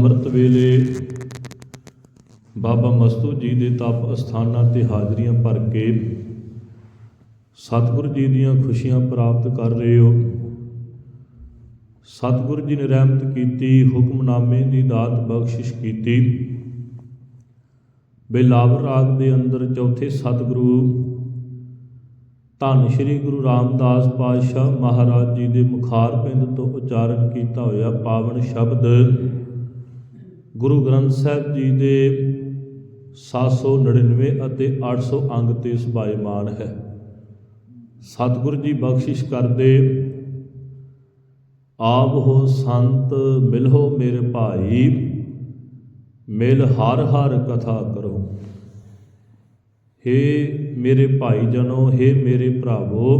ਅੰਮ੍ਰਿਤ ਵੇਲੇ ਬਾਬਾ ਮਸਤੂ ਜੀ ਦੇ ਤਪ ਅਸਥਾਨਾਂ ਤੇ ਹਾਜ਼ਰੀਆਂ ਭਰ ਕੇ ਸਤਿਗੁਰੂ ਜੀ ਦੀਆਂ ਖੁਸ਼ੀਆਂ ਪ੍ਰਾਪਤ ਕਰ ਰਹੇ ਹੋ। ਸਤਿਗੁਰੂ ਜੀ ਨੇ ਰਹਿਮਤ ਕੀਤੀ, ਹੁਕਮਨਾਮੇ ਦੀ ਦਾਤ ਬਖਸ਼ਿਸ਼ ਕੀਤੀ। ਬਿਲਾਵਰ ਰਾਗ ਦੇ ਅੰਦਰ ਚੌਥੇ ਸਤਿਗੁਰੂ ਧੰਨ ਸ਼੍ਰੀ ਗੁਰੂ ਰਾਮਦਾਸ ਪਾਤਸ਼ਾਹ ਮਹਾਰਾਜ ਜੀ ਦੇ ਮੁਖਾਰ ਪਿੰਡ ਤੋਂ ਉਚਾਰਨ ਕੀਤਾ ਹੋਇਆ ਪਾਵਨ ਸ਼ਬਦ ਗੁਰੂ ਗ੍ਰੰਥ ਸਾਹਿਬ ਜੀ ਦੇ 799 ਅਤੇ 800 ਅੰਗ ਤੇ ਸੁਭਾਇਮਾਨ ਹੈ। ਸਤਿਗੁਰੂ ਜੀ ਬਖਸ਼ਿਸ਼ ਕਰਦੇ, ਆਪ ਹੋ ਸੰਤ, ਮਿਲੋ ਮੇਰੇ ਭਾਈ, ਮਿਲ ਹਰ ਹਰ ਕਥਾ ਕਰੋ। ਹੇ ਮੇਰੇ ਭਾਈ ਜਨੋ ਹੇ ਮੇਰੇ ਭਰਾਵੋ,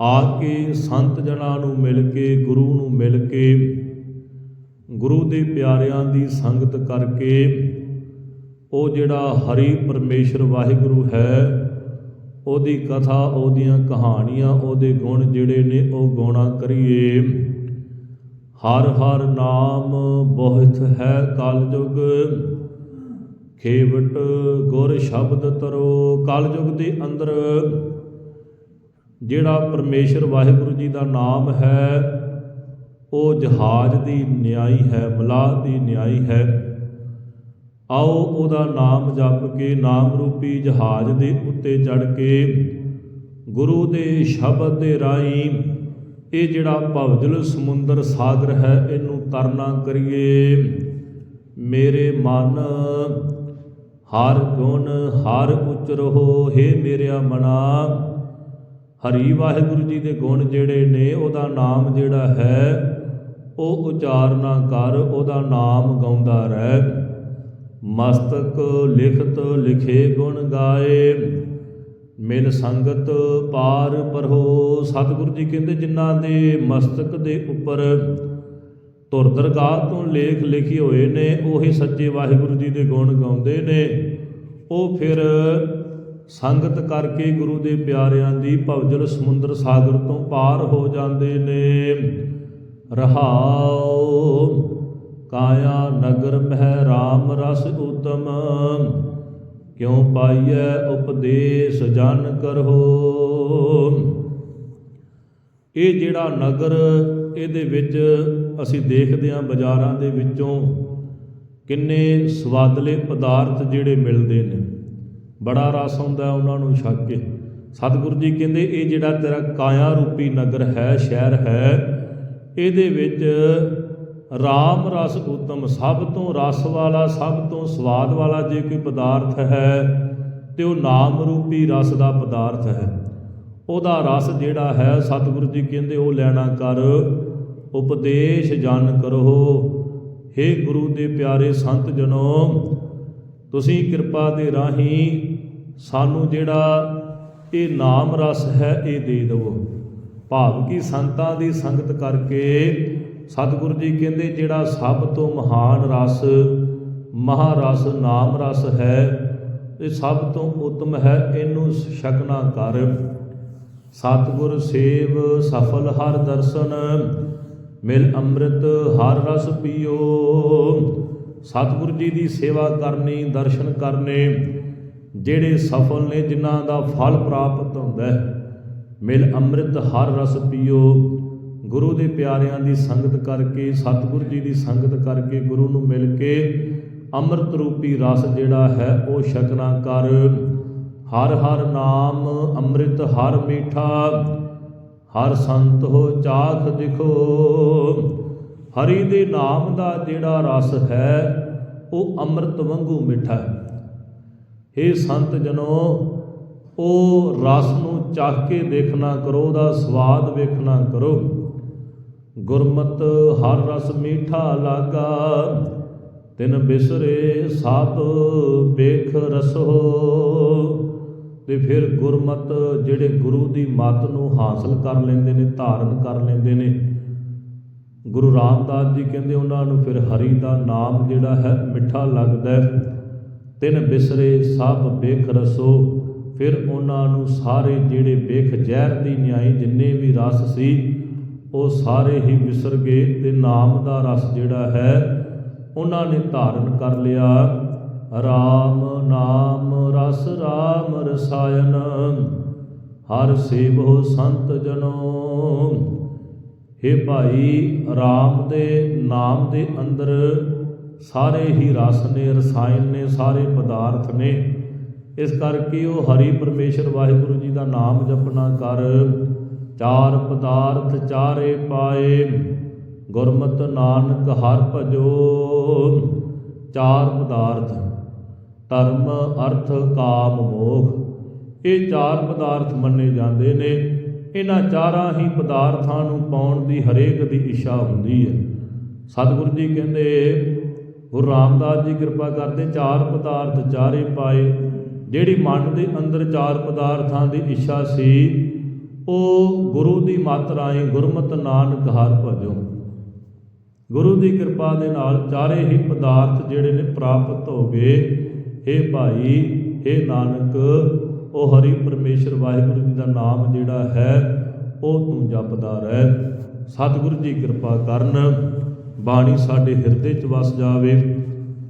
ਆ ਕੇ ਸੰਤ ਜਨਾਂ ਨੂੰ ਮਿਲ ਕੇ, ਗੁਰੂ ਨੂੰ ਮਿਲ ਕੇ ਗੁਰੂ ਦੇ ਪਿਆਰਿਆਂ ਦੀ ਸੰਗਤ ਕਰਕੇ ਉਹ ਜਿਹੜਾ ਹਰੀ ਪਰਮੇਸ਼ਰ ਵਾਹਿਗੁਰੂ ਹੈ, ਉਹਦੀ ਕਥਾ, ਉਹਦੀਆਂ ਕਹਾਣੀਆਂ, ਉਹਦੇ ਗੁਣ ਜਿਹੜੇ ਨੇ, ਉਹ ਗਾਉਣਾ ਕਰੀਏ। ਹਰ ਹਰ ਨਾਮ ਬਹੁਤ ਹੈ ਕਲਯੁਗ, ਖੇਵਟ ਗੁਰ ਸ਼ਬਦ ਤਰੋ। ਕਲਯੁਗ ਦੇ ਅੰਦਰ ਜਿਹੜਾ ਪਰਮੇਸ਼ਰ ਵਾਹਿਗੁਰੂ ਜੀ ਦਾ ਨਾਮ ਹੈ ਉਹ ਜਹਾਜ਼ ਦੀ ਨਿਆਈ ਹੈ, ਮਲਾਹ ਦੀ ਨਿਆਈ ਹੈ। ਆਓ ਉਹਦਾ ਨਾਮ ਜਪ ਕੇ ਨਾਮ ਰੂਪੀ ਜਹਾਜ਼ ਦੇ ਉੱਤੇ ਚੜ ਕੇ ਗੁਰੂ ਦੇ ਸ਼ਬਦ ਦੇ ਰਾਹੀਂ ਇਹ ਜਿਹੜਾ ਭਵਜਲ ਸਮੁੰਦਰ ਸਾਗਰ ਹੈ, ਇਹਨੂੰ ਤਰਨਾ ਕਰੀਏ। ਮੇਰੇ ਮਨ, ਹਰ ਗੁਣ, ਹਰ ਉਚਰੋ ਹੇ ਮੇਰਿਆ ਮਨਾ। ਹਰੀ ਵਾਹਿਗੁਰੂ ਜੀ ਦੇ ਗੁਣ ਜਿਹੜੇ ਨੇ, ਉਹਦਾ ਨਾਮ ਜਿਹੜਾ ਹੈ ਉਹ ਉਚਾਰਨਾ ਕਰ, ਉਹਦਾ ਨਾਮ ਗਾਉਂਦਾ ਰਹਿ। ਮਸਤਕ ਲਿਖਤ ਲਿਖੇ ਗੁਣ ਗਾਏ। ਮਿਲ ਸੰਗਤ ਪਾਰ ਪਰਹੋ। ਸਤਿਗੁਰੂ ਜੀ ਕਹਿੰਦੇ, ਜਿਨ੍ਹਾਂ ਦੇ ਮਸਤਕ ਦੇ ਉੱਪਰ ਧੁਰ ਦਰਗਾਹ ਤੋਂ ਲੇਖ ਲਿਖੇ ਹੋਏ ਨੇ, ਉਹੀ ਸੱਚੇ ਵਾਹਿਗੁਰੂ ਜੀ ਦੇ ਗੁਣ ਗਾਉਂਦੇ ਨੇ। ਉਹ ਫਿਰ ਸੰਗਤ ਕਰਕੇ ਗੁਰੂ ਦੇ ਪਿਆਰਿਆਂ ਦੀ ਭਵਜਲ ਸਮੁੰਦਰ ਸਾਗਰ ਤੋਂ ਪਾਰ ਹੋ ਜਾਂਦੇ ਨੇ। ਰਹਾਉ। ਕਾਇਆ ਨਗਰ ਮਹਿ RAM ਰਸ ਉਤਮ। ਕਿਉ ਪਾਈਐ ਉਪਦੇਸ਼ ਜਨ ਕਰੋ ਇਹ ਜਿਹੜਾ ਨਗਰ ਇਹਦੇ ਵਿੱਚ ਅਸੀਂ ਦੇਖਦੇ ਹਾਂ ਬਾਜ਼ਾਰਾਂ ਦੇ ਵਿੱਚੋਂ ਕਿੰਨੇ ਸਵਾਦਲੇ ਪਦਾਰਥ ਜਿਹੜੇ ਮਿਲਦੇ ਨੇ। ਬੜਾ ਰਸ ਆਉਂਦਾ ਉਹਨਾਂ ਨੂੰ ਛਕ ਕੇ। ਸਤਿਗੁਰੂ ਜੀ ਕਹਿੰਦੇ, ਇਹ ਜਿਹੜਾ ਤੇਰਾ ਕਾਇਆ ਰੂਪੀ ਨਗਰ ਹੈ, ਸ਼ਹਿਰ ਹੈ ਇਹਦੇ ਵਿੱਚ ਰਾਮ ਰਸ ਉਤਮ ਸਭ ਤੋਂ ਰਸ ਵਾਲਾ, ਸਭ ਤੋਂ ਸਵਾਦ ਵਾਲਾ ਜੇ ਕੋਈ ਪਦਾਰਥ ਹੈ, ਤੇ ਉਹ ਨਾਮ ਰੂਪੀ ਰਸ ਦਾ ਪਦਾਰਥ ਹੈ। ਉਹਦਾ ਰਸ ਜਿਹੜਾ ਹੈ, ਸਤਿਗੁਰੂ ਜੀ ਕਹਿੰਦੇ ਉਹ ਲੈਣਾ ਕਰ, ਉਪਦੇਸ਼ ਜਨ ਕਰੋ। हे ਗੁਰੂ ਦੇ ਪਿਆਰੇ ਸੰਤ ਜਨੋ, ਤੁਸੀਂ ਕਿਰਪਾ ਦੇ ਰਾਹੀਂ ਸਾਨੂੰ ਜਿਹੜਾ ਇਹ ਨਾਮ ਰਸ ਹੈ, ਇਹ ਦੇ ਦਿਵੋ। ਭਾਵ ਕੀ ਸੰਤਾਂ ਦੀ ਸੰਗਤ ਕਰਕੇ ਸਤਿਗੁਰੂ ਜੀ ਕਹਿੰਦੇ ਜਿਹੜਾ ਸਭ ਤੋਂ ਮਹਾਨ ਰਸ ਮਹਾਰਸ ਨਾਮ ਰਸ ਹੈ, ਇਹ ਸਭ ਤੋਂ ਉੱਤਮ ਹੈ, ਇਹਨੂੰ ਸ਼ਕਨਾ ਕਰ। ਸਤਿਗੁਰ ਸੇਵ ਸਫਲ ਹਰ ਦਰਸ਼ਨ, ਮਿਲ ਅੰਮ੍ਰਿਤ ਹਰ ਰਸ ਪੀਓ। ਸਤਿਗੁਰੂ ਜੀ ਦੀ ਸੇਵਾ ਕਰਨੀ, ਦਰਸ਼ਨ ਕਰਨੇ, ਜਿਹੜੇ ਸਫਲ ਨੇ, ਜਿਨ੍ਹਾਂ ਦਾ ਫਲ ਪ੍ਰਾਪਤ ਹੁੰਦਾ ਹੈ। ਮਿਲ ਅੰਮ੍ਰਿਤ ਹਰ ਰਸ ਪੀਓ। ਗੁਰੂ ਦੇ ਪਿਆਰਿਆਂ ਦੀ ਸੰਗਤ ਕਰਕੇ, ਸਤਿਗੁਰੂ ਜੀ ਦੀ ਸੰਗਤ ਕਰਕੇ ਗੁਰੂ ਨੂੰ ਮਿਲ ਕੇ ਅੰਮ੍ਰਿਤ ਰੂਪੀ ਰਸ ਜਿਹੜਾ ਹੈ ਉਹ ਛਕਣਾ ਕਰ। ਹਰ ਹਰ ਨਾਮ ਅੰਮ੍ਰਿਤ ਹਰ ਮੀਠਾ, ਹਰ ਸੰਤ ਹੋ ਚਾਖ ਦਿਖੋ। ਹਰੀ ਦੇ ਨਾਮ ਦਾ ਜਿਹੜਾ ਰਸ ਹੈ, ਉਹ ਅੰਮ੍ਰਿਤ ਵਾਂਗੂ ਮਿੱਠਾ ਹੈ। हे ਸੰਤ ਜਨੋ ਉਹ ਰਸ ਨੂੰ ਚਾਖ ਕੇ ਦੇਖਣਾ ਕਰੋ, ਉਹਦਾ ਸਵਾਦ ਵੇਖਣਾ ਕਰੋ। ਗੁਰਮਤ ਹਰ ਰਸ ਮੀਠਾ ਲਾਗਾ, ਤਿਨ ਬਿਸਰੇ ਸਭ ਵੇਖ ਰਸੋ। ਤੇ ਫਿਰ ਗੁਰਮਤ ਜਿਹੜੇ ਗੁਰੂ ਦੀ ਮੱਤ ਨੂੰ ਹਾਸਲ ਕਰ ਲੈਂਦੇ ਨੇ, ਧਾਰਨ ਕਰ ਲੈਂਦੇ ਨੇ, ਗੁਰੂ ਰਾਮਦਾਸ ਜੀ ਕਹਿੰਦੇ ਉਹਨਾਂ ਨੂੰ ਫਿਰ ਹਰੀ ਦਾ ਨਾਮ ਜਿਹੜਾ ਹੈ, ਮਿੱਠਾ ਲੱਗਦਾ ਤਿੰਨ ਬਿਸਰੇ ਸਭ ਵੇਖ ਰਸੋ। ਫਿਰ ਉਹਨਾਂ ਨੂੰ ਸਾਰੇ ਜਿਹੜੇ ਵੇਖ ਜ਼ਹਿਰ ਦੀ ਨਿਆਈ ਜਿੰਨੇ ਵੀ ਰਸ ਸੀ, ਉਹ ਸਾਰੇ ਹੀ ਵਿਸਰ ਗਏ ਤੇ ਨਾਮ ਦਾ ਰਸ ਜਿਹੜਾ ਹੈ, ਉਹਨਾਂ ਨੇ ਧਾਰਨ ਕਰ ਲਿਆ। RAM ਨਾਮ ਰਸ RAM ਰਸਾਇਨ ਹਰ ਸੇਵੋ ਸੰਤ ਜਨੋ। हे ਭਾਈ RAM ਦੇ ਨਾਮ ਦੇ ਅੰਦਰ ਸਾਰੇ ਹੀ ਰਸ ਨੇ, ਰਸਾਇਣ ਨੇ, ਸਾਰੇ ਪਦਾਰਥ ਨੇ। ਇਸ ਕਰਕੇ ਉਹ ਹਰੀ ਪਰਮੇਸ਼ਰ ਵਾਹਿਗੁਰੂ ਜੀ ਦਾ ਨਾਮ ਜਪਣਾ ਕਰ। ਚਾਰ ਪਦਾਰਥ ਚਾਰੇ ਪਾਏ, ਗੁਰਮਤਿ ਨਾਨਕ ਹਰ ਭਜੋ। ਚਾਰ ਪਦਾਰਥ, ਧਰਮ, ਅਰਥ, ਕਾਮ, ਮੋਖ, ਇਹ ਚਾਰ ਪਦਾਰਥ ਮੰਨੇ ਜਾਂਦੇ ਨੇ। ਇਹਨਾਂ ਚਾਰਾਂ ਹੀ ਪਦਾਰਥਾਂ ਨੂੰ ਪਾਉਣ ਦੀ ਹਰੇਕ ਦੀ ਇੱਛਾ ਹੁੰਦੀ ਹੈ। ਸਤਿਗੁਰੂ ਜੀ ਕਹਿੰਦੇ, ਗੁਰੂ ਰਾਮਦਾਸ ਜੀ ਕਿਰਪਾ ਕਰਦੇ, ਚਾਰ ਪਦਾਰਥ ਚਾਰੇ ਪਾਏ ਜਿਹੜੀ ਮਨ ਦੇ ਅੰਦਰ ਚਾਰ ਪਦਾਰਥਾਂ ਦੀ ਇੱਛਾ ਸੀ, ਉਹ ਗੁਰੂ ਦੀ ਮੱਤ ਰਾਹੀਂ ਗੁਰਮਤ ਨਾਨਕ ਹਰ ਭਜੋ। ਗੁਰੂ ਦੀ ਕਿਰਪਾ ਦੇ ਨਾਲ ਚਾਰੇ ਹੀ ਪਦਾਰਥ ਜਿਹੜੇ ਨੇ ਪ੍ਰਾਪਤ ਹੋ ਗਏ। हे ਭਾਈ हे ਨਾਨਕ, ਉਹ ਹਰੀ ਪਰਮੇਸ਼ਰ ਵਾਹਿਗੁਰੂ ਜੀ ਦਾ ਨਾਮ ਜਿਹੜਾ ਹੈ, ਉਹ ਤੂੰ ਜਪਦਾ ਰਹਿ। ਸਤਿਗੁਰੂ ਜੀ ਕਿਰਪਾ ਕਰਨ, ਬਾਣੀ ਸਾਡੇ ਹਿਰਦੇ 'ਚ ਵਸ ਜਾਵੇ।